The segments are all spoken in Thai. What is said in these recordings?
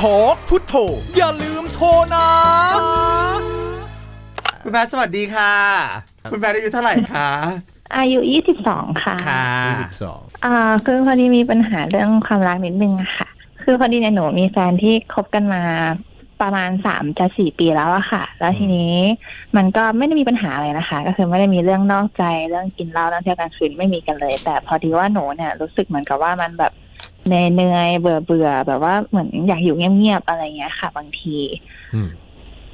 ทอกพุทโธอย่าลืมโทรนะ คุณแพทย์สวัสดีค่ะ คุณแพทย์อายุเท่าไหร่คะอายุ 22 ค่ะ ค่ะสิบสองอ่า คือพอดีมีปัญหาเรื่องความรักนิดนึงอะค่ะ คือพอดีเนี่ยหนูมีแฟนที่คบกันมาประมาณสามจะสี่ปีแล้วอะค่ะ แล้วทีนี้มันก็ไม่ได้มีปัญหาอะไรนะคะ ก็คือไม่ได้มีเรื่องนอกใจเรื่องกินเหล้าเรื่องเที่ยวกลางคืนไม่มีกันเลย แต่พอดีว่าหนูเนี่ยรู้สึกเหมือนกับว่ามันแบบ เหนื่อยๆเบื่อเบื่อๆแบบว่าเหมือนอยากอยู่เงียบๆอะไรเงี้ยค่ะ บางทีอืม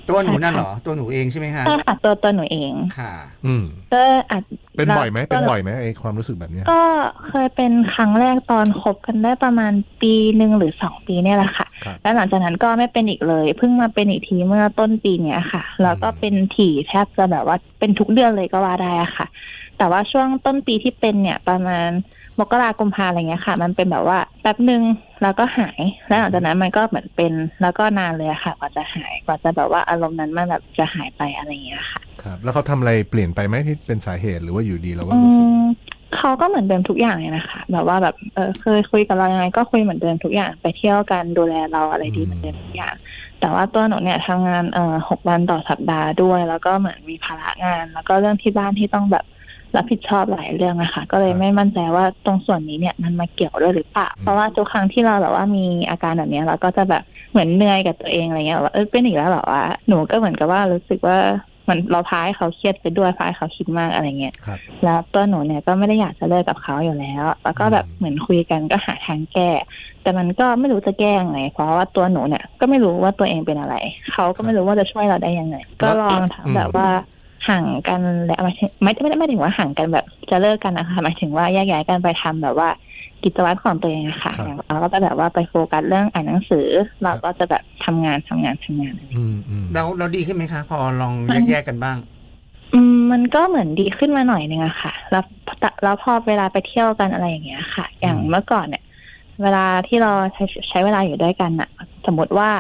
ตัวหนูนั่นเหรอ ตัวหนูเองใช่ไหมคะใช่ค่ะตัวตัวหนูเองค่ะ อืมก็อาจเป็นบ่อยไหมแล้วเป็นบ่อยไหมไอความรู้สึกแบบเนี้ย ก็เคยเป็นครั้งแรกตอนคบกันได้ประมาณปีหนึ่งหรือสองปีเนี่ยแหละค่ะครับแล้วหลังจากนั้นก็ไม่เป็นอีกเลยเพิ่งมาเป็นอีกทีเมื่อต้นปีเนี้ยค่ะ แล้วก็เป็นถี่แทบจะแบบว่าเป็นทุกเดือนเลยก็ว่าได้อะค่ะ แต่ว่าช่วงต้นปีที่เป็นเนี่ยประมาณมกราคมพาอะไรเงี้ยค่ะ มันเป็นแบบว่าแป๊บหนึ่งแล้วก็หาย แล้วหลังจากนั้นมันก็เหมือนเป็นแล้วก็นานเลยอะค่ะ กว่าจะหายกว่าจะแบบว่าอารมณ์นั้นมันแบบจะหายไปอะไรเงี้ยค่ะครับแล้วเขาทำอะไรเปลี่ยนไปไหมที่เป็นสาเหตุหรือว่าอยู่ดีเราก็อืรู้สึกมเขาก็เหมือนเดิมทุกอย่างเลยนะคะ แบบว่าแบบเออเคยคุยกับเรายังไงก็คุยเหมือนเดิมทุกอย่างไปเที่ยวกันดูแลเราอะไรดีเหมือนเดิมทุกอย่างแต่ว่าตัวหนูเนี่ยทำงานเอ่อหกวันต่อสัปดาห์ด้วย แล้วก็เหมือนมีภาระงาน แล้วก็เรื่องที่บ้านที่ต้องแบบ รับผิดชอบหลายเรื่องนะคะก็เลยไม่มั่นใจว่าตรงส่วนนี้เนี่ยมันมาเกี่ยวด้วยหรือเปล่าเพราะว่าทุกครั้งที่เราแบบว่ามีอาการแบบเนี้ยเราก็จะแบบเหมือนเหนื่อยกับตัวเองอะไรเงี้ยแบบว่าเออเป็นอีกแล้วเหรอวะหนูก็เหมือนกับว่ารู้สึกว่าเหมันเราพาให้เขาเครียดไปด้วยพาให้เขาคิดมากอะไรเงี้ยครับแล้วตัวหนูเนี่ยก็ไม่ได้อยากจะเลิกกับเขาอยู่แล้ว แล้วก็แบบอืมเหมือนคุยกันก็หาทางแก้ แต่มันก็ไม่รู้จะแก้ยังไง เพราะว่าตัวหนูเนี่ยก็ไม่รู้ว่าตัวเองเป็นอะไร เขาก็ไม่รู้ว่าจะช่วยเราได้ยังไง ก็ลองถามแบบว่า ห่างกันแล้วหมายถึงไม่ไม่ได้ไม่ถึงว่าห่างกันแบบจะเลิกกันนะคะหมายถึงว่าแยกย้ายกันไปทำแบบว่ากิจวัตรของตัวเองอะค่ะครับอย่างเราก็จะแบบว่าไปโฟกัสเรื่องอ่านหนังสือ เราก็จะแบบทำงานทำงานทำงานอืมอืมแล้วเราดีขึ้นไหมคะ พอลองแยกๆกันบ้าง อืมมันก็เหมือนดีขึ้นมาหน่อยนึงอะค่ะ แล้วแล้วพอเวลาไปเที่ยวกันอะไรอย่างเงี้ยค่ะ อย่างเมื่อก่อนเนี่ย เวลาที่เราใช้ใช้เวลาอยู่ด้วยกันอะสมมติว่า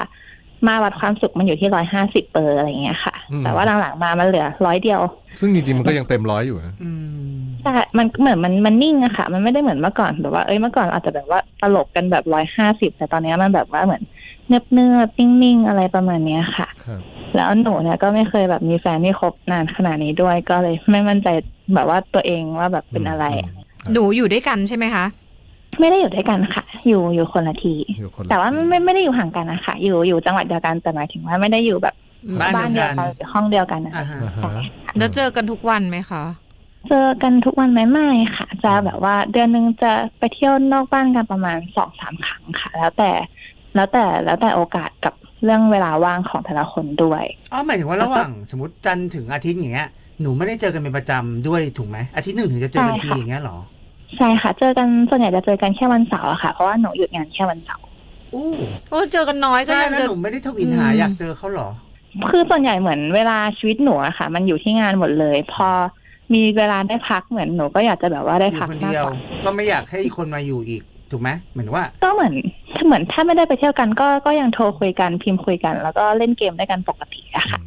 มาวัดความสุขมันอยู่ที่ร้อยห้าสิบเปอร์อะไรอย่างเงี้ยค่ะ แต่ว่าหลังๆมามันเหลือร้อยเดียว ซึ่งจริงๆมันก็ยังเต็มร้อยอยู่นะอืมใช่มันเหมือนมันมันนิ่งอะค่ะ มันไม่ได้เหมือนเมื่อก่อนแบบว่าเอ้ยเมื่อก่อนอาจจะแบบว่าตลกกันแบบร้อยห้าสิบแต่ตอนเนี้ยมันแบบว่าเหมือนเนิบเนิบๆนิ่งๆอะไรประมาณเนี้ยค่ะครับแล้วหนูเนี่ยก็ไม่เคยแบบมีแฟนที่คบนานขนาดนี้ด้วยก็เลยไม่มั่นใจแบบว่าตัวเองว่าแบบเป็นอะไรมหนูอยู่ด้วยกันใช่ไหมคะ ไม่ได้อยู่ด้วยกันค่ะ อยู่อยู่คนละทีอยู่คนละแต่ว่าไม่ไม่ไม่ได้อยู่ห่างกันนะคะอยู่อยู่จังหวัดเดียวกันแต่หมายถึงว่าไม่ได้อยู่แบบบ้านเดียวกันหรือห้องเดียวกันนะอ่าคะฮะ อ่าฮะแล้วเจอกันทุกวันไหมคะ เจอกันทุกวันไหมไม่ค่ะ จะแบบว่าเดือนหนึงจะไปเที่ยวนอกบ้านกันประมาณสองสามครั้งค่ะ แล้วแต่แล้วแต่แล้วแต่โอกาสกับเรื่องเวลาว่างของแต่ละคนด้วย อ๋อหมายถึงว่าระหว่างสมมติจันทร์ถึงอาทิตย์อย่างเงี้ยหนูไม่ได้เจอกันเป็นประจำด้วยถูกไหมอาทิตย์หนึ่งถึงจะเจอกันทีใช่ค่ะ อย่างเงี้ยเหรอ ใช่ค่ะ เจอกันส่วนใหญ่จะเจอกันแค่วันเสาร์อะค่ะ เพราะว่าหนูหยุดงานแค่วันเสาร์อู้โอ้เจอกันน้อยก็ใช่ยังแล้วจะ หนูไม่ได้ทวินหาอืม อยากเจอเขาเหรอ คือส่วนใหญ่เหมือนเวลาชีวิตหนูอะค่ะ มันอยู่ที่งานหมดเลย พอมีเวลาได้พักเหมือนหนูก็อยากจะแบบว่าได้อยู่พักคนมากเดียว กว่าก็ไม่อยากให้อีกคนมาอยู่อีก ถูกไหมเหมือนว่า ก็เหมือนเหมือนถ้าไม่ได้ไปเที่ยวกันก็ก็ยังโทรคุยกันพิมพ์คุยกัน แล้วก็เล่นเกมด้วยกันปกติอะค่ะ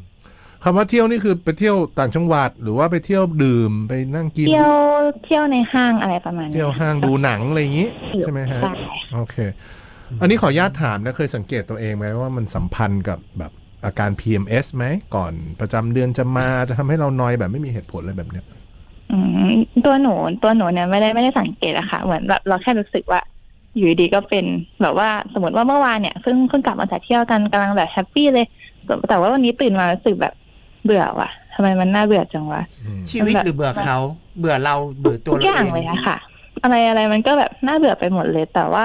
คำว่าเที่ยวนี่คือไปเที่ยวต่างจังหวัด หรือว่าไปเที่ยวดื่มไปนั่งกิน เที่ยวเที่ยวในห้างอะไรประมาณนี้เที่ยวห้างดูหนังอะไรอย่างงี้ ใช่ไหมฮะใช่โอเค อันนี้ขออนุญาตถามนะเคยสังเกตตัวเองไหมว่ามันสัมพันธ์กับแบบอาการ PMS ไหมก่อนประจำเดือนจะมาจะทำให้เรานอยแบบไม่มีเหตุผลอะไรแบบเนี้ยอืมตัวหนูตัวหนูเนี่ยไม่ได้ไม่ได้สังเกตอะค่ะ เหมือนแบบเราแค่รู้สึกว่า อยู่ดีๆก็เป็นแบบว่าสมมติว่าเมื่อวานเนี่ยเพิ่งเพิ่งกลับมาจากเที่ยวกันกำลังแบบแฮปปี้เลย แต่แต่ว่าวันนี้ตื่นมารู้สึกแบบ เบื่อว่ะทำไมมันน่าเบื่อจังวะอืมชีวิตหรือเบื่อเขา เบื่อเราเบื่อตัวทุกเราอย่างเองเลยอะค่ะ อะไรอะไรมันก็แบบน่าเบื่อไปหมดเลย แต่ว่า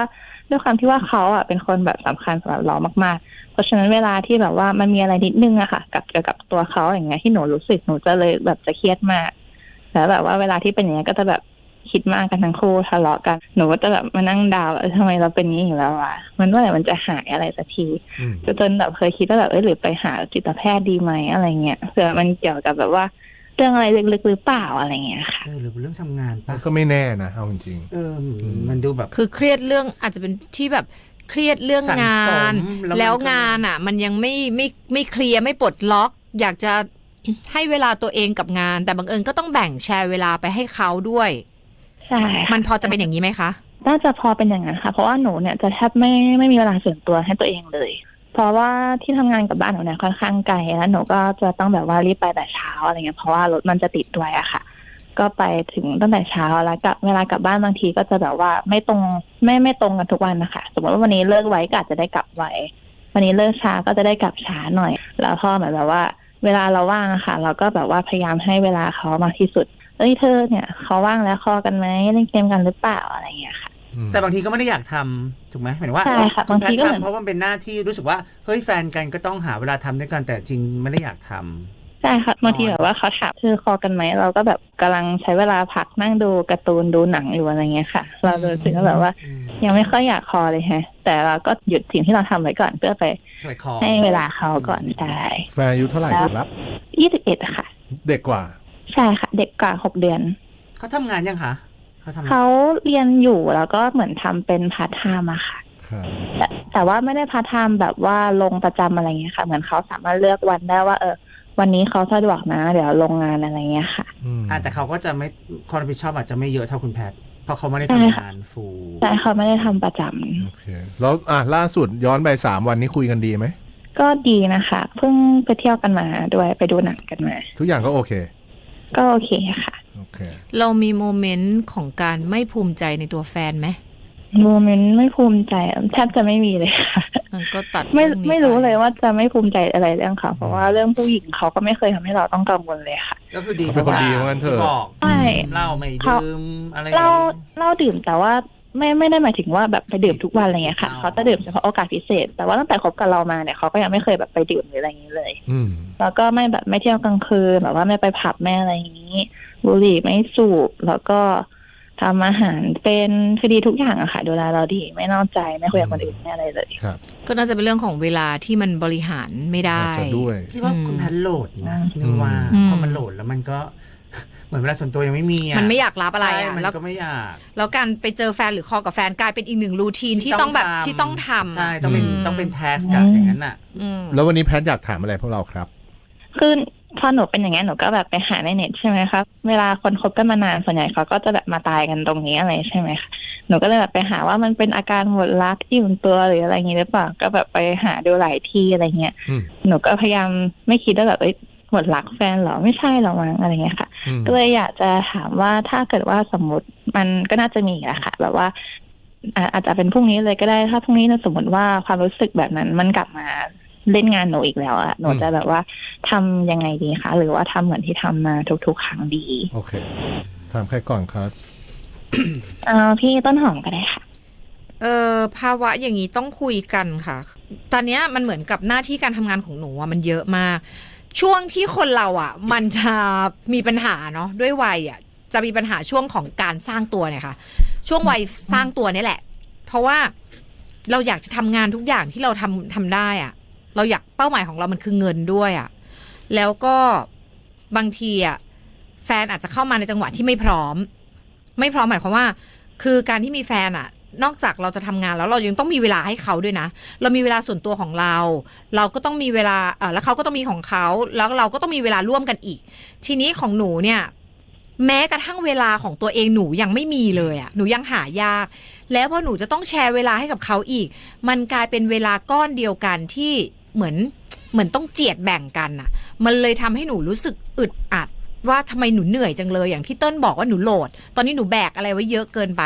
ด้วยความที่ว่าเขาอะเป็นคนแบบสำคัญสำหรับเรามากๆ เพราะฉะนั้นเวลาที่แบบว่ามันมีอะไรนิดนึงอะค่ะกับเกี่ยวกับตัวเขาอย่างเงี้ยที่หนูรู้สึกหนูจะเลยแบบจะเครียดมากแล้วแบบว่าเวลาที่เป็นอย่างเงี้ยก็จะแบบ คิดมากกันทั้งคู่ทะเลาะกันหนูก็จะแบบมานั่งดาวว่าเออทำไมเราเป็นอย่างนี้อยู่แล้ววะมันเมื่อไหร่มันจะหายอะไรสักทีอืมจนแบบเคยคิดว่าแบบเออหรือไปหาจิตแพทย์ดีไหมอะไรเงี้ยเผื่อมันเกี่ยวกับแบบว่าเรื่องอะไรลึกๆหรือเปล่าอะไรเงี้ยค่ะเออหรือเป็นเรื่องทำงานมัปะนก็ไม่แน่นะเอาจริงเออมันดูแบบ คือเครียดเรื่องอาจจะเป็นที่แบบเครียดเรื่องสั่งงาสนมแล้วมันแล้วก็งานอะ มันยังไม่ไม่ไม่เคลียร์ไม่ปลดล็อก อยากจะให้เวลาตัวเองกับงาน แต่บังเอิญก็ต้องแบ่งแชร์เวลาไปให้เขาด้วย ใช่ค่ะมันพอจะเป็นอย่างนี้ไหมคะ น่าจะพอเป็นอย่างนั้นค่ะ เพราะว่าหนูเนี่ยจะแทบไม่ไม่มีเวลาส่วนตัวให้ตัวเองเลย เพราะว่าที่ทำงานกับบ้านหนูเนี่ยค่อนข้างไกลแล้วหนูก็จะต้องแบบว่ารีบไปแต่เช้าอะไรเงี้ยเพราะว่ารถมันจะติดด้วยอะค่ะ ก็ไปถึงตั้งแต่เช้าแล้วกับเวลากลับบ้านบางทีก็จะแบบว่าไม่ตรงไม่ไม่ตรงกันทุกวันนะคะสมมติว่าวันนี้เลิกไว้ก็อาจจะได้กลับไววันนี้เลิกช้าก็จะได้กลับช้าหน่อย แล้วพอเหมือนแบบว่า เวลาเราว่างอะค่ะ เราก็แบบว่าพยายามให้เวลาเขามากที่สุด เอ้ยเธอเนี่ยเขาว่างแล้วคอกันไหมเล่นเกมกันหรือเปล่าอะไรอย่างเงี้ยค่ะอืมแต่บางทีก็ไม่ได้อยากทำถูกไหมหมายถึงว่าใช่ค่ะณแพทบางทีก็เหมือน ทำเพราะว่ามันเป็นหน้าที่รู้สึกว่าเฮ้ยแฟนกันก็ต้องหาเวลาทำด้วยกันแต่จริงไม่ได้อยากทำ ใช่ค่ะบางทีแบบว่าเขาถามเธอคอกันไหมเราก็แบบกำลังใช้เวลาพักนั่งดูการ์ตูนดูหนังอยู่อะไรเงี้ยค่ะ เรารู้สึกว่าแบบว่า อืมยังไม่ค่อยอยากคอเลยฮะ แต่เราก็หยุดสิ่งที่เราทำไว้ก่อนเพื่อไปใส่คอให้เวลาเขาก่อนได้แฟนอายุเท่าไหร่ครับ ยี่สิบเอ็ดค่ะ เด็กกว่า ใช่ค่ะ เด็กกว่าหกเดือน เขาทำงานยังคะเขาทำงานเขาเรียนอยู่แล้วก็เหมือนทำเป็นพาร์ทไทม์อะค่ะ ครับแต่แต่ว่าไม่ได้พาร์ทไทม์แบบว่าลงประจำอะไรเงี้ยค่ะ เหมือนเขาสามารถเลือกวันได้ว่า เออ วันนี้เขาสะดวกนะ เดี๋ยวลงงานอะไรเงี้ยค่ะอืมอะแต่เขาก็จะไม่ความรับผิดชอบอาจจะไม่เยอะเท่าคุณแพทย์เพราะเขาไม่ได้ใช่ทำค่ะงานฟูลแต่เขาไม่ได้ทำประจำโอเค แล้วอะล่าสุดย้อนไปสามวันนี้คุยกันดีไหม ก็ดีนะคะ เพิ่งไปเที่ยวกันมาด้วยไปดูหนังกันมา ทุกอย่างก็โอเค ก็โอเคค่ะ โอเค เรามีโมเมนต์ของการไม่ภูมิใจในตัวแฟนไหมโมเมนต์ไม่ภูมิใจแทบจะไม่มีเลยค่ะ มันก็ตัดไม่เองนี้ไม่รู้ปเลยว่าจะไม่ภูมิใจอะไรเรื่องเขาเพราะว่าเรื่องผู้หญิงเขาก็ไม่เคยทำให้เราต้องกังวลเลยค่ะ ก็คือดีเขาเป็นคนดีว่างั้นเถอะ ที่บอกใช่ เหล้าไม่เขาดื่มอะไรเราเราดื่มแต่ว่า ไม่ไม่ได้หมายถึงว่าแบบไปดื่มทุกวันอะไรเงี้ยค่ะอ๋อเขาจะดื่มเฉพาะโอกาสพิเศษ แต่ว่าตั้งแต่คบกับเรามาเนี่ยเขาก็ยังไม่เคยแบบไปดื่มหรืออะไรอย่างนี้เลยอืมแล้วก็ไม่แบบไม่เที่ยวกลางคืนแบบว่าไม่ไปผับไม่อะไรอย่างนี้ บุหรี่ไม่สูบแล้วก็ทำอาหารเป็นคือดีทุกอย่างอะค่ะดูแลเราดีไม่นอกใจไม่คุยกับคนอื่นไม่อะไรเลยครับ ก็น่าจะเป็นเรื่องของเวลาที่มันบริหารไม่ได้อาจจะด้วยพี่ว่าอืมคุณแพทย์โหลดนะอืมนึกว่าอืมพอมันโหลดแล้วมันก็ เหมือนเวลาส่วนตัวยังไม่มีอะมันไม่อยากรับอะไรใช่อะมันแล้วก็ไม่อยากแล้วการไปเจอแฟนหรือคอกับแฟนกลายเป็นอีกหนึ่งรูทีนที่ต้องแบบที่ต้องทำ ใช่ต้องเป็นมต้องเป็นแทสก์อะอย่างนั้นอะ อืม แล้ววันนี้แพทย์อยากถามอะไรพวกเราครับ คือพอหนูเป็นอย่างเงี้ยหนูก็แบบไปหาในเน็ตใช่ไหมครับเวลาคนคบกันมานานส่วนใหญ่เขาก็จะแบบมาตายกันตรงนี้อะไรใช่ไหมคะหนูก็เลยแบบไปหาว่ามันเป็นอาการหมดรักอิ่มตัวหรืออะไรอย่างงี้หรือเปล่าก็แบบไปหาดูหลายที่อะไรเงี้ยอืม หนูก็พยายามไม่คิดว่าแบบเอ้ย หมดรักแฟนเหรอไม่ใช่หรอมั้งอะไรเงี้ยค่ะอืมก็เลยอยากจะถามว่าถ้าเกิดว่าสมมติมันก็น่าจะมีแหละค่ะ แบบว่าอ่าอาจจะเป็นพรุ่งนี้เลยก็ได้ถ้าพรุ่งนี้นะสมมติว่าความรู้สึกแบบนั้นมันกลับมาเล่นงานหนูอีกแล้วอะหนูจะแบบว่าทำยังไงดีคะ หรือว่าทำเหมือนที่ทำมาทุกๆ ครั้งดี โอเคถามใครก่อนครับเอาพี่ต้นหอมก็ได้ค่ะเออภาวะอย่างนี้ต้องคุยกันค่ะ ตอนเนี้ยมันเหมือนกับหน้าที่การทำงานของหนูอะมันเยอะมาก ช่วงที่คนเราอะ มันจะมีปัญหาเนาะด้วยวัยอะ จะมีปัญหาช่วงของการสร้างตัวเนี่ยค่ะ ช่วงวัยสร้างตัวนี่แหละ เพราะว่าเราอยากจะทำงานทุกอย่างที่เราทำทำได้อะ เราอยากเป้าหมายของเรามันคือเงินด้วยอะ แล้วก็บางทีอะแฟนอาจจะเข้ามาในจังหวะที่ไม่พร้อม ไม่พร้อมหมายความว่า คือการที่มีแฟนอะ นอกจากเราจะทำงานแล้วเรายังต้องมีเวลาให้เขาด้วยนะ เรามีเวลาส่วนตัวของเรา เราก็ต้องมีเวลาแล้วเขาก็ต้องมีของเขา แล้วเราก็ต้องมีเวลาร่วมกันอีก ทีนี้ของหนูเนี่ย แม้กระทั่งเวลาของตัวเองหนูยังไม่มีเลยอะหนูยังหายาก แล้วพอหนูจะต้องแชร์เวลาให้กับเขาอีก มันกลายเป็นเวลาก้อนเดียวกันที่เหมือนเหมือนต้องเจียดแบ่งกันอะมันเลยทำให้หนูรู้สึกอึดอัด ว่าทำไมหนูเหนื่อยจังเลยอย่างที่เติ้ลบอกว่าหนูโหลด ตอนนี้หนูแบกอะไรไว้เยอะเกินไป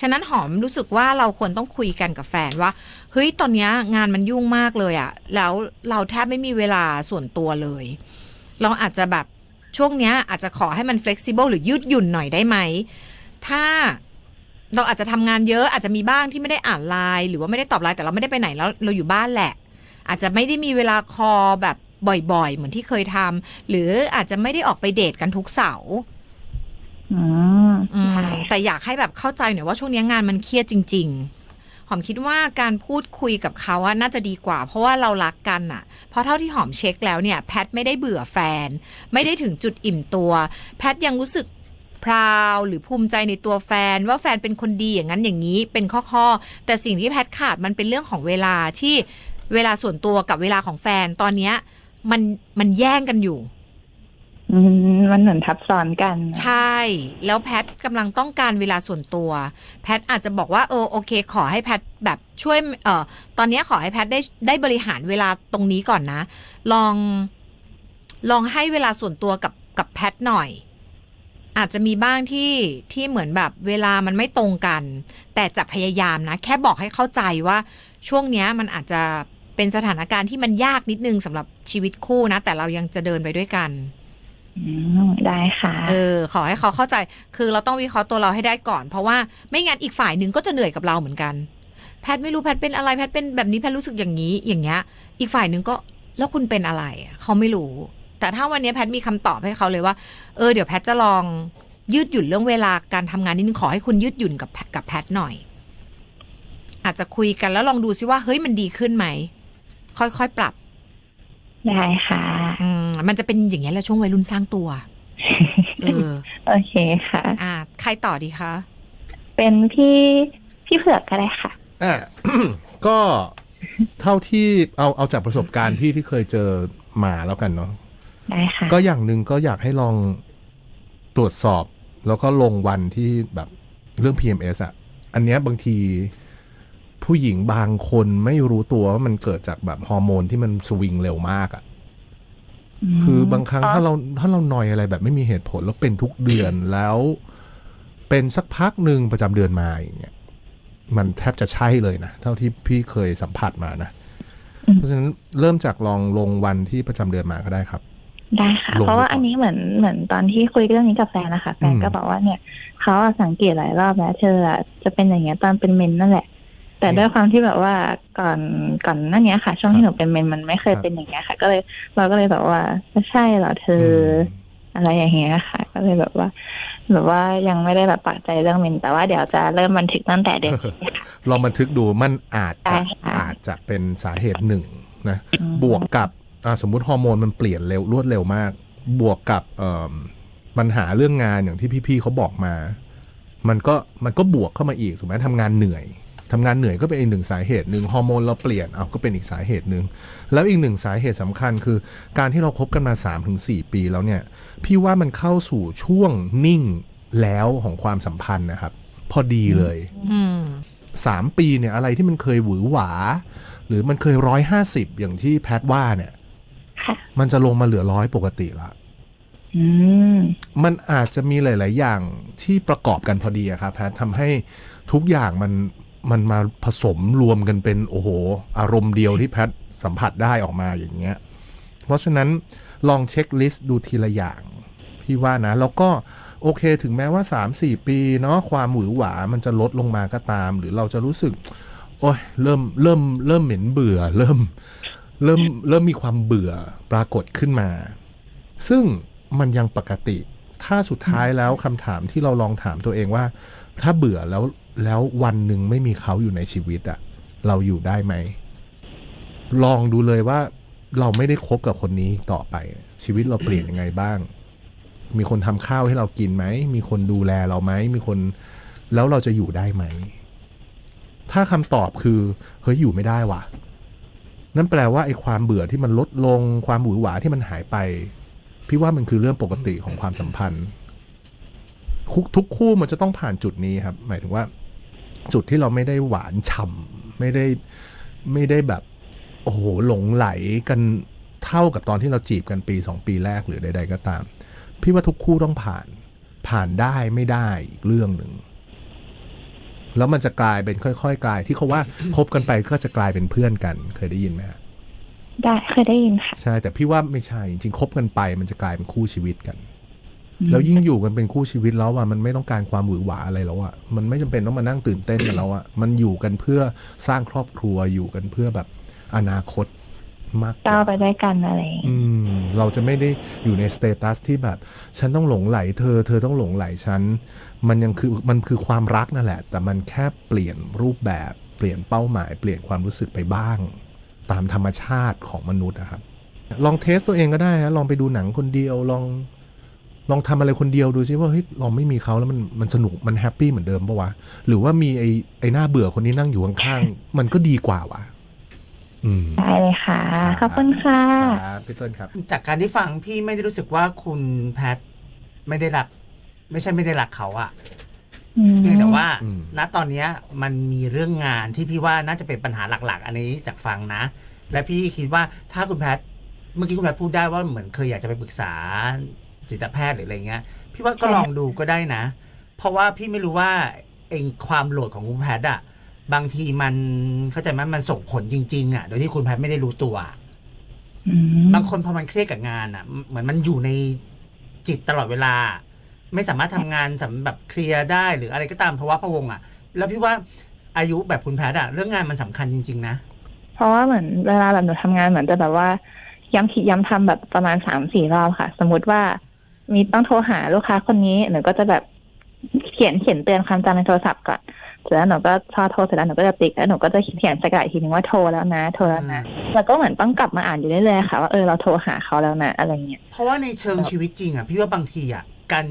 ฉะนั้นหอมรู้สึกว่าเราควรต้องคุยกันกับแฟนว่า เฮ้ยตอนนี้งานมันยุ่งมากเลยอะแล้วเราแทบไม่มีเวลาส่วนตัวเลย เราอาจจะแบบช่วงนี้อาจจะขอให้มัน flexible หรือยืดหยุ่นหน่อยได้ไหม ถ้าเราอาจจะทำงานเยอะอาจจะมีบ้างที่ไม่ได้อ่านไลน์หรือว่าไม่ได้ตอบไลน์แต่เราไม่ได้ไปไหนแล้วเราอยู่บ้านแหละ อาจจะไม่ได้มีเวลาคอแบบ บ่อยๆ เหมือนที่เคยทำหรืออาจจะไม่ได้ออกไปเดทกันทุกเสาร์อืมอืมได้แต่อยากให้แบบเข้าใจหน่อยว่าช่วงนี้งานมันเครียดจริง ๆหอมคิดว่าการพูดคุยกับเขาอะน่าจะดีกว่า เพราะว่าเรารักกันอะเพราะเท่าที่หอมเช็คแล้วเนี่ย แพทไม่ได้เบื่อแฟน ไม่ได้ถึงจุดอิ่มตัว แพทยังรู้สึกพราวหรือภูมิใจในตัวแฟน ว่าแฟนเป็นคนดีอย่างนั้นอย่างนี้เป็นข้อๆ แต่สิ่งที่แพทขาดมันเป็นเรื่องของเวลาที่เวลาส่วนตัวกับเวลาของแฟนตอนเนี้ย มันมันแย่งกันอยู่อืมมันเหมือนทับซ้อนกัน ใช่ แล้วแพทกำลังต้องการเวลาส่วนตัว แพทอาจจะบอกว่าเออโอเค ขอให้แพทแบบช่วยเอ่อตอนนี้ขอให้แพทได้ได้บริหารเวลาตรงนี้ก่อนนะ ลองลองให้เวลาส่วนตัวกับกับแพทหน่อย อาจจะมีบ้างที่ที่เหมือนแบบเวลามันไม่ตรงกัน แต่จะพยายามนะ แค่บอกให้เข้าใจว่าช่วงเนี้ยมันอาจจะ เป็นสถานการณ์ที่มันยากนิดนึงสำหรับชีวิตคู่นะ แต่เรายังจะเดินไปด้วยกันอืมได้ค่ะ เออ ขอให้เขาเข้าใจ คือเราต้องวิเคราะห์ตัวเราให้ได้ก่อน เพราะว่าไม่งั้นอีกฝ่ายหนึ่งก็จะเหนื่อยกับเราเหมือนกัน แพทย์ไม่รู้แพทย์เป็นอะไรแพทย์เป็นแบบนี้แพทย์รู้สึกอย่างนี้ อย่างเงี้ย อีกฝ่ายหนึ่งก็แล้วคุณเป็นอะไรอะเขาไม่รู้ แต่ถ้าวันนี้แพทย์มีคำตอบให้เขาเลยว่า เออ เดี๋ยวแพทย์จะลองยืดหยุ่นเรื่องเวลาการทำงานนิดนึงขอให้คุณยืดหยุ่นกับแพกับแพทย์หน่อย อาจจะคุยกันแล้วลองดูซิว่าเฮ้ยมันดีขึ้นไหม ค่อยๆปรับ ได้ค่ะ อืมมันจะเป็นอย่างเงี้ยแหละช่วงวัยรุ่นสร้างตัว เออ โอเคค่ะ อ่า ใครต่อดีคะ เป็นพี่พี่เผือกก็ได้ค่ะ อะ ก็เท่าที่เอาเอาจากประสบการณ์พี่ที่เคยเจอมาแล้วกันเนาะ ได้ค่ะ ก็อย่างหนึ่งก็อยากให้ลองตรวจสอบ แล้วก็ลงวันที่แบบเรื่อง PMS อะอันเนี้ยบางที ผู้หญิงบางคนไม่รู้ตัวว่ามันเกิดจากแบบฮอร์โมนที่มันสวิงเร็วมากอะคือบางครั้งถ้าเราถ้าเราหนอยอะไรแบบไม่มีเหตุผลแล้วเป็นทุกเดือนแล้ว เป็นสักพักหนึ่งประจำเดือนมาอย่างเงี้ยมันแทบจะใช่เลยนะเท่าที่พี่เคยสัมผัสมานะอืมเพราะฉะนั้นเริ่มจากลองลงวันที่ประจำเดือนมาก็ได้ครับได้ค่ะลงเพราะว่าไปก่อนอันนี้เหมือนเหมือนตอนที่คุยเรื่องนี้กับแฟนนะคะแฟนอืมก็บอกว่าเนี่ยเขาอะสังเกตหลายรอบแล้วเธออะจะเป็นอย่างเงี้ยตอนเป็นเมนนั่นแหละ แต่ด้วยความที่แบบว่าก่อนก่อนหนั่นเนี้ยค่ะ ช่วงที่หนูเป็นเมนมันไม่เคยเป็นอย่างเงี้ยค่ะ ก็เลยเราก็เลยแบบว่าไม่ใช่เหรอเธอออะไรอย่างเงี้ยค่ะ ก็เลยแบบว่าแบบว่ายังไม่ได้แบบปักใจเรื่องเมนแต่ว่าเดี๋ยวจะเริ่มบันทึกตั้งแต่เดือนนี้ค่ะลองบันทึกดูมันอาจจะได้ค่ะอาจจะเป็นสาเหตุหนึ่งนะอืมบวกกับอ่าสมมุติฮอร์โมนมันเปลี่ยนเร็วรวดเร็วมาก บวกกับเอิ่มปัญหาเรื่องงานอย่างที่พี่ๆเขาบอกมา มันก็มันก็บวกเข้ามาอีกถูกไหมทำงานเหนื่อย ทำงานเหนื่อยก็เป็นอีกหนึ่งสาเหตุหนึ่งฮอร์โมนเราเปลี่ยนเอาก็เป็นอีกสาเหตุหนึ่งแล้วอีกหนึ่งสาเหตุสำคัญคือ การที่เราคบกันมา 3-4 ปีแล้วเนี่ยพี่ว่ามันเข้าสู่ช่วงนิ่งแล้วของความสัมพันธ์นะครับ พอดีเลยอืมสามปีเนี่ยอะไรที่มันเคยหวือหวา หรือมันเคยร้อยห้าสิบอย่างที่แพทว่าเนี่ยค่ะมันจะลงมาเหลือร้อยปกติละอืมมันอาจจะมีหลาย ๆ อย่างที่ประกอบกันพอดีอะครับแพททำให้ทุกอย่างมัน มันมาผสมรวมกันเป็นโอ้โห อารมณ์เดียวที่แพทสัมผัสได้ออกมาอย่างเงี้ย เพราะฉะนั้นลองเช็คลิสต์ดูทีละอย่าง พี่ว่านะ แล้วก็โอเคถึงแม้ว่า 3-4 ปีเนาะความหวือหวามันจะลดลงมาก็ตาม หรือเราจะรู้สึก โอ้ยเริ่มเริ่มเริ่มเหม็นเบื่อ เริ่ม เริ่มเริ่มมีความเบื่อปรากฏขึ้นมา ซึ่งมันยังปกติ ถ้าสุดท้ายแล้วคำถามที่เราลองถามตัวเองว่า ถ้าเบื่อแล้ว แล้ววันหนึ่งไม่มีเขาอยู่ในชีวิตอะเราอยู่ได้ไหม ลองดูเลยว่าเราไม่ได้คบกับคนนี้ต่อไป ชีวิตเราเปลี่ยนยังไงบ้าง มีคนทำข้าวให้เรากินไหม มีคนดูแลเราไหม มีคนแล้วเราจะอยู่ได้ไหม ถ้าคำตอบคือ เฮ้ยอยู่ไม่ได้ว่ะ นั่นแปลว่าไอ้ความเบื่อที่มันลดลง ความหวือหวาที่มันหายไป พี่ว่ามันคือเรื่องปกติของความสัมพันธ์ทุกคู่มันจะต้องผ่านจุดนี้ครับ หมายถึงว่า จุดที่เราไม่ได้หวานฉ่ำไม่ได้ไม่ได้แบบ โอ้โหหลงไหลกันเท่ากับตอนที่เราจีบกันปีสองปีแรกหรือใด ๆ ก็ตาม พี่ว่าทุกคู่ต้องผ่าน ผ่านได้ไม่ได้อีกเรื่องหนึ่งแล้วมันจะกลายเป็นค่อย ๆ กลาย ที่เขาว่าคบกันไปก็จะกลายเป็นเพื่อนกัน เคยได้ยินไหมฮะได้เคยได้ยินค่ะใช่แต่พี่ว่าไม่ใช่จริงๆคบกันไปมันจะกลายเป็นคู่ชีวิตกัน แล้วยิ่งอยู่กันเป็นคู่ชีวิตแล้วอะมันไม่ต้องการความหวือหวาอะไรแล้วอะมันไม่จำเป็นต้องมานั่งตื่นเต้นกันแล้วอะมันอยู่กันเพื่อสร้างครอบครัวอยู่กันเพื่อแบบอนาคตมากกก้าวว่าไปด้วยกันอะไรอย่างอืเงี้ยมเราจะไม่ได้อยู่ในสเตตัสที่แบบ ฉันต้องหลงไหลเธอ เธอต้องหลงไหลฉัน มันยังคือมันคือความรักนั่นแหละ แต่มันแค่เปลี่ยนรูปแบบเปลี่ยนเป้าหมายเปลี่ยนความรู้สึกไปบ้าง ตามธรรมชาติของมนุษย์นะครับ ลองเทสตัวเองก็ได้ฮะลองไปดูหนังคนเดียวลอง ลองทำอะไรคนเดียวดูซิว่าเฮ้ยเราไม่มีเขาแล้วมันมันสนุกมันแฮปปี้เหมือนเดิมปะวะ หรือว่ามีไอ้ไอ้หน้าเบื่อคนนี้นั่งอยู่ข้างๆมันก็ดีกว่าวะอืมได้เลยค่ะครับขอบคุณค่ะครับพี่ต้นครับ จากการที่ฟังพี่ไม่ได้รู้สึกว่าคุณแพทไม่ได้รัก ไม่ใช่ไม่ได้รักเขาอะอืมเพียงแต่ว่าอืมณตอนเนี้ยมันมีเรื่องงานที่พี่ว่าน่าจะเป็นปัญหาหลัก ๆ อันนี้จากฟังนะ และพี่คิดว่าถ้าคุณแพทเมื่อกี้คุณแพทพูดได้ว่าเหมือนเคยอยากจะไปปรึกษา จิตแพทย์หรืออะไรเงี้ยพี่ว่าก็ลองดูก็ได้นะ เพราะว่าพี่ไม่รู้ว่าเองความโหลดของคุณแพทย์อะบางทีมันเข้าใจไหมมันส่งผลจริงๆอะโดยที่คุณแพทย์ไม่ได้รู้ตัวอืมบางคนพอมันเครียดกับงานอะเหมือนมันอยู่ในจิตตลอดเวลา ไม่สามารถทำงานสำแบบเคลียร์ได้หรืออะไรก็ตามเพราะว่าพะวงอะแล้วพี่ว่าอายุแบบคุณแพทย์อะเรื่องงานมันสำคัญจริง ๆ นะเพราะว่าเหมือนเวลาแบบหนูทำงานเหมือนจะแบบว่าย้ำคิดย้ำทำแบบประมาณสามสี่รอบค่ะ สมมุติว่า มีต้องโทรหาลูกค้าคนนี้หนูก็จะแบบเขียนเขียนเตือนความจำในโทรศัพท์ก่อนเสร็จแล้วหนูก็พอโทรเสร็จแล้วหนูก็จะติ๊กแล้วหนูก็จะเขียนสกระดาษอีกทีนึงว่าโทรแล้วนะ โทรแล้วนะแล้วก็เหมือนต้องกลับมาอ่านอยู่เรื่อยๆค่ะว่าเออเราโทรหาเขาแล้วนะอะไรเงี้ยเพราะว่าในเชิงชีวิตจริงอะพี่ว่าบางทีอะการ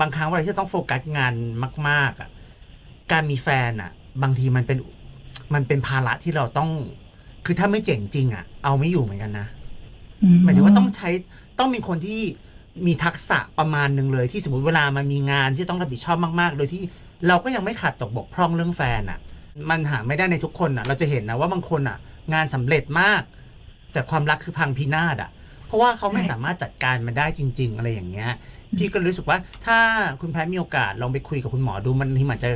บางครั้งเวลาที่ต้องโฟกัสงานมาก ๆอะการมีแฟนอะ บางทีมันเป็นมันเป็นภาระที่เราต้อง คือถ้าไม่เจ๋งจริงอะ เอาไม่อยู่เหมือนกันนะหมายถึงว่าต้องใช้ต้องมีคนที่ มีทักษะประมาณหนึ่งเลย ที่สมมติเวลามันมีงานที่ต้องรับผิดชอบมากๆ โดยที่เราก็ยังไม่ขาดตกบกพร่องเรื่องแฟนอะ มันหาไม่ได้ในทุกคนอะ เราจะเห็นนะว่าบางคนอะ งานสำเร็จมาก แต่ความรักคือพังพินาศอะ เพราะว่าเขาไม่สามารถจัดการมันได้จริง ๆ อะไรอย่างเงี้ย พี่ก็รู้สึกว่าถ้าคุณแพทย์มีโอกาสลองไปคุยกับคุณหมอดูมันที่มันจะ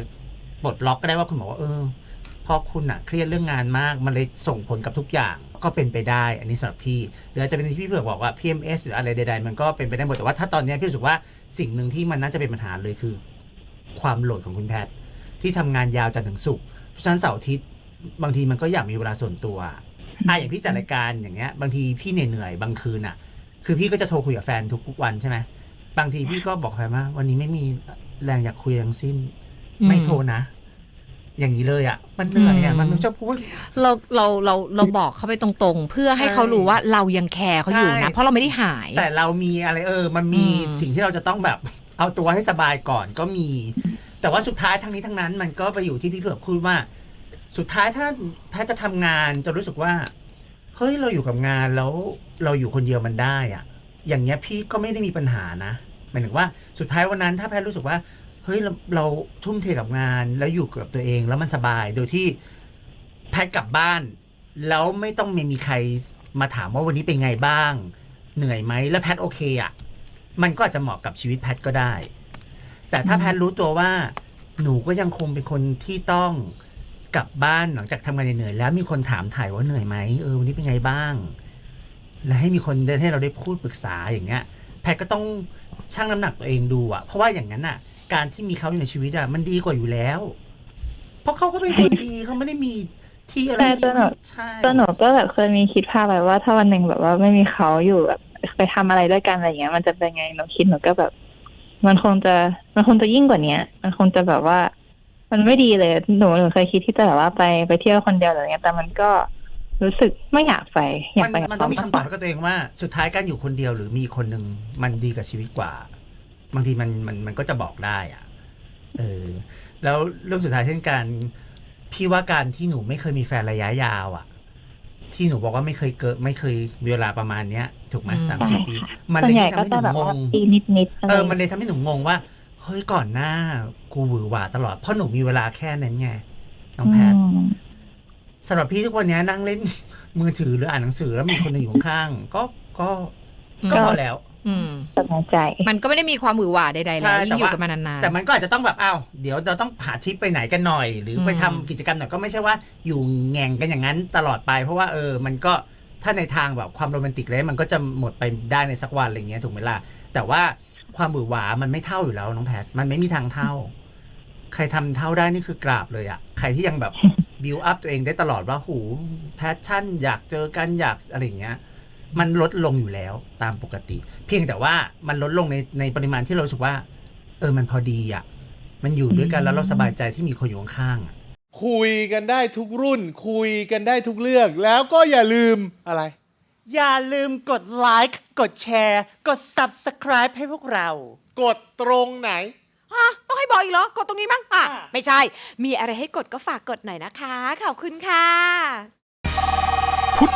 ปลดล็อกก็ได้ว่าคุณหมอว่าเออพอคุณอะ เครียดเรื่องงานมากมันเลยส่งผลกับทุกอย่าง ก็เป็นไปได้ อันนี้สำหรับพี่หรืออาจจะเป็นที่พี่เผือกบอกว่า PMS หรืออะไรใดๆมันก็เป็นไปได้หมดแต่ว่าถ้าตอนนี้พี่รู้สึกว่าสิ่งหนึ่งที่มันน่าจะเป็นปัญหาเลยคือ ความโหลดของคุณแพทย์ที่ทำงานยาวจันทร์ถึงศุกร์เพราะฉะนั้นเสาร์อาทิตย์บางทีมันก็อยากมีเวลาส่วนตัวอะอย่างพี่จัดรายการอย่างเงี้ย บางทีพี่เหนื่อยๆบางคืนอะ คือพี่ก็จะโทรคุยกับแฟนทุกวันใช่ไหมบางทีพี่ก็บอกแฟนว่าวันนี้ไม่มีแรงอยากคุยทั้งสิ้น ไม่โทรนะ อย่างนี้เลยอะ มันเหนื่อยอะอืมมันไม่ชอบพูด เราเราเราเราบอกเขาไปตรงๆ เพื่อให้ใช่เขารู้ว่าเรายังแคร์เขาอยู่ใช่นะ เพราะเราไม่ได้หาย แต่เรามีอะไรเออ มันมีอืมสิ่งที่เราจะต้องแบบ เอาตัวให้สบายก่อนก็มี แต่ว่าสุดท้ายทั้งนี้ทั้งนั้น มันก็ไปอยู่ที่พี่เผือกพูดว่า สุดท้ายถ้าแพทย์จะทำงานจะรู้สึกว่าเฮ้ยเราอยู่กับงานแล้วเราอยู่คนเดียวมันได้อะอย่างเงี้ยพี่ก็ไม่ได้มีปัญหานะหมายถึงว่าสุดท้ายวันนั้นถ้าแพทย์รู้สึกว่า เฮ้ยเราเราทุ่มเทกับงานแล้วอยู่กับตัวเองแล้วมันสบายโดยที่แพทย์กลับบ้าน แล้วไม่ต้องมีมีใครมาถามว่าวันนี้เป็นไงบ้าง เหนื่อยไหมแล้วแพทย์โอเคอะ่ะ มันก็อาจจะเหมาะกับชีวิตแพทย์ก็ได้ แต่ถ้าแพทย์รู้ตัวว่า หนูก็ยังคงเป็นคนที่ต้องกลับบ้านหลังจากทำงานเหนื่อยๆแล้วมีคนถามถ่ายว่าเหนื่อยไหมเออวันนี้เป็นไงบ้าง และให้มีคนเดินให้เราได้พูดปรึกษาอย่างเงี้ย แพทย์ก็ต้องชั่งน้ำหนักตัวเองดูอะเพราะว่าอย่างนั้นอะ การที่มีเขาอยู่ในชีวิตอะมันดีกว่าอยู่แล้ว เพราะเขาก็เป็นคนดีเขาไม่ได้มีที่อะไรแต่ตัวหนูใช่ตัวหนูก็แบบเคยมีคิดภาพไว้ว่า ถ้าวันหนึ่งแบบว่าไม่มีเขาอยู่แบบไปทำอะไรด้วยกันอะไรอย่างเงี้ย มันจะเป็นไงหนูคิดหนูก็แบบ มันคงจะมันคงจะยิ่งกว่าเนี้ย มันคงจะแบบว่า มันไม่ดีเลยหนูหนูเคยคิดที่จะแบบว่าไปไปเที่ยวคนเดียวอะไรเงี้ยแต่มันก็รู้สึกไม่อยากไปอยากมันไปกับมันเขาต้องมีมากคำกตอบว่าให้กับตัวเองว่า สุดท้ายการอยู่คนเดียวหรือมีคนหนึ่งมันดีกับชีวิตกว่า บางทีมันมันมันก็จะบอกได้อะเออแล้วเรื่องสุดท้ายเช่นการพี่ว่าการที่หนูไม่เคยมีแฟนระยะยาวอะที่หนูบอกว่าไม่เคยเกิดไม่เคยมีเวลาประมาณเนี้ยถูกไหมอืมสามสิบปี มันส่วเลนยใหญ่ทำก็ให้หจะนูแบบงว่างปีนิดนิดๆอะไรเออมันเลยทำให้หนูงงว่าเฮ้ยก่อนหน้า กูหวือหวาตลอดเพราะหนูมีเวลาแค่นั้นไงน้องแพทอืมสำหรับพี่ทุกวันนี้นั่งเล่นมือถือหรืออ่านหนังสือแล้วมีคนหนึ่งอยู่ข้างๆก็ก็ก็พอแล้วอืม สบายใจ มันก็ไม่ได้มีความหวือหวาใดๆใช่แล้วยิ่งอยู่แต่ว่ากันมานานๆแต่มันก็อาจจะต้องแบบอ้าวเดี๋ยวเราต้องหาทริปไปไหนกันหน่อย หรือไปอืมทำกิจกรรมหน่อยก็ไม่ใช่ว่าอยู่แง่งกันอย่างนั้นตลอดไป เพราะว่าเออมันก็ถ้าในทางแบบความโรแมนติกเลยมันก็จะหมดไปได้ในสักวันอะไรเงี้ยถูกไหมล่ะแต่ว่าความบือหวามันไม่เท่าอยู่แล้วน้องแพทมันไม่มีทางเท่า ใครทำเท่าได้นี่คือกราบเลยอะใครที่ยังแบบบิวอัพตัวเองได้ตลอดว่าหูแพชชั่น อยากเจอกันอยากอะไรอย่างเงี้ย มันลดลงอยู่แล้วตามปกติ เพียงแต่ว่ามันลดลงในในปริมาณที่เรารู้สึกว่า เออมันพอดีอะมันอยู่ด้วยกันแล้วเราสบายใจที่มีคนอยู่ข้างๆอะคุยกันได้ทุกรุ่น คุยกันได้ทุกเรื่อง แล้วก็อย่าลืมอะไร อย่าลืมกดไลค์กดแชร์ กด Subscribe ให้พวกเรา กดตรงไหนอะต้องให้บอกอีกเหรอกดตรงนี้มั้งอะไม่ใช่ มีอะไรให้กดก็ฝากกดหน่อยนะคะ ขอบคุณค่ะพุ